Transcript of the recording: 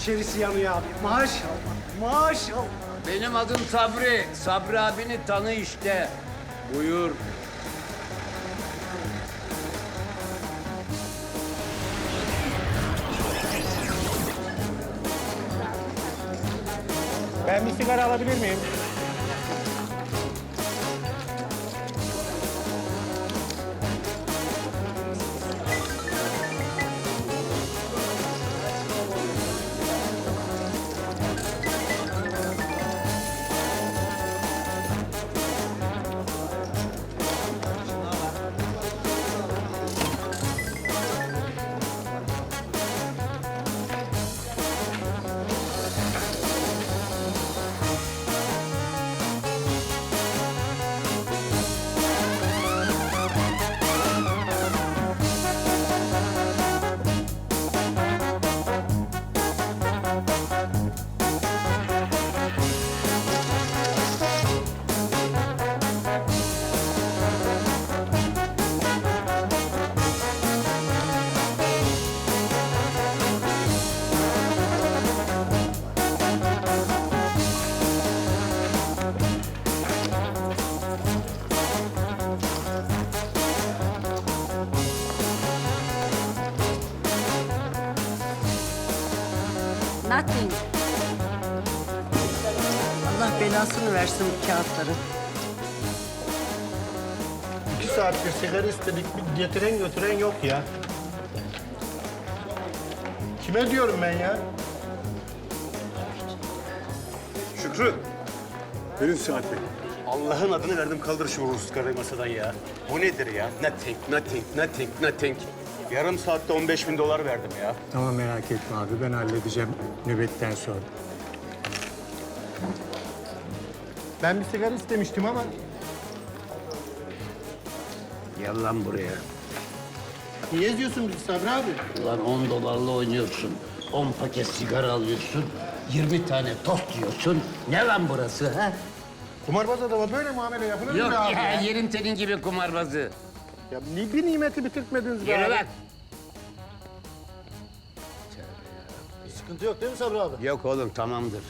içerisi yanıyor abi. Maşallah, maşallah. Benim adım Sabri. Sabri abini tanı işte. Buyur. Ben bir sigara alabilir miyim? Nothing. Allah belasını versin bu kağıtların. İki saattir sigara istedik. Bir getiren götüren yok ya. Kime diyorum ben ya? Şükrü. Verin saati. Allah'ın adını verdim kaldır şu ruhsuz karayı masadan ya. Bu nedir ya? Nothing, nothing, nothing, nothing. Yarım saatte 15 bin dolar verdim ya. Tamam merak etme abi ben halledeceğim nöbetten sonra. Ben bir sigara istemiştim ama Gel lan buraya. niye eziyorsun bizi Sabri abi? Ulan 10 dolarla oynuyorsun. 10 paket sigara alıyorsun. 20 tane tost yiyorsun. Ne lan burası ha? Kumarbaz adama böyle muamele yapılır Yok mı be abi? ya, Ya, yerin senin gibi kumarbazı. Ya ni- bir nimeti bitirtmediniz be Yürü abi. lan. Sıkıntı yok değil mi Sabri abi? Yok oğlum tamamdır.